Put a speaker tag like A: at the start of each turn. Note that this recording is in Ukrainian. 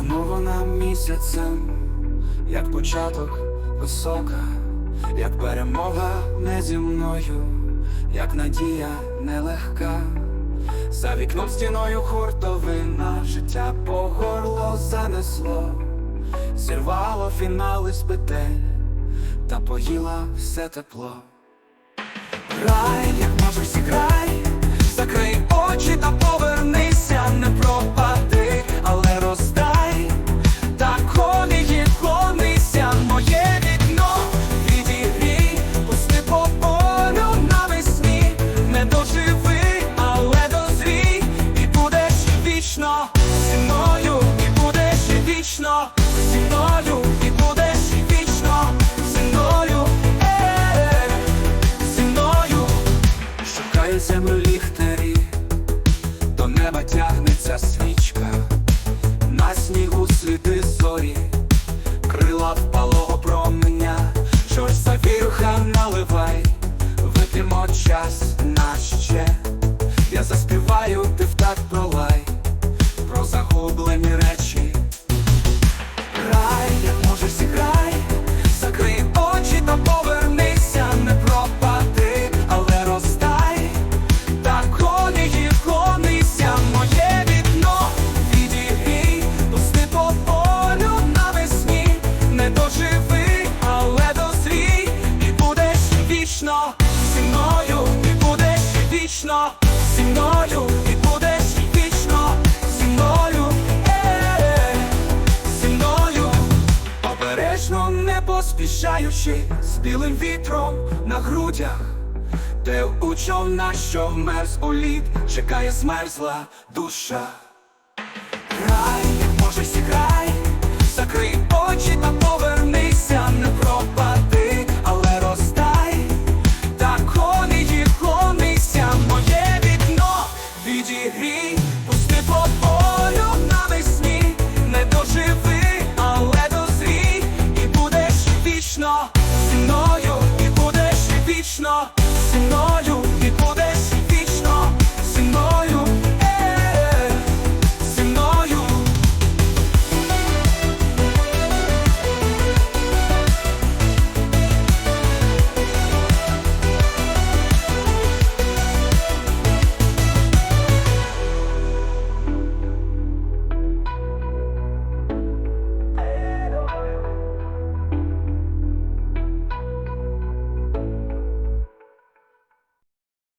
A: Коронована місяцем, як початок висока, як перемога не зі мною, як надія нелегка. За вікном стіною хуртовина, життя по горло занесло, зірвало фінали з петель та поїла все тепло. Грай, як і будеш вічно зі мною. Зі мною шукає землю ліхтарі, до неба тягнеться свічка, на снігу сліди зорі, крила впалого променя, щось завірха наливай, вип'ємо час наш ще. Я заспіваю, ти вічно, зі мною ти будеш вічно, зі мною, зі мною, обережно не поспішаючи, з білим вітром на грудях, де у човна, що вмерз у лід, чекає смерзла душа. Рай, може, сіграй, закрий. зі мною і будеш і вічно. Зі мною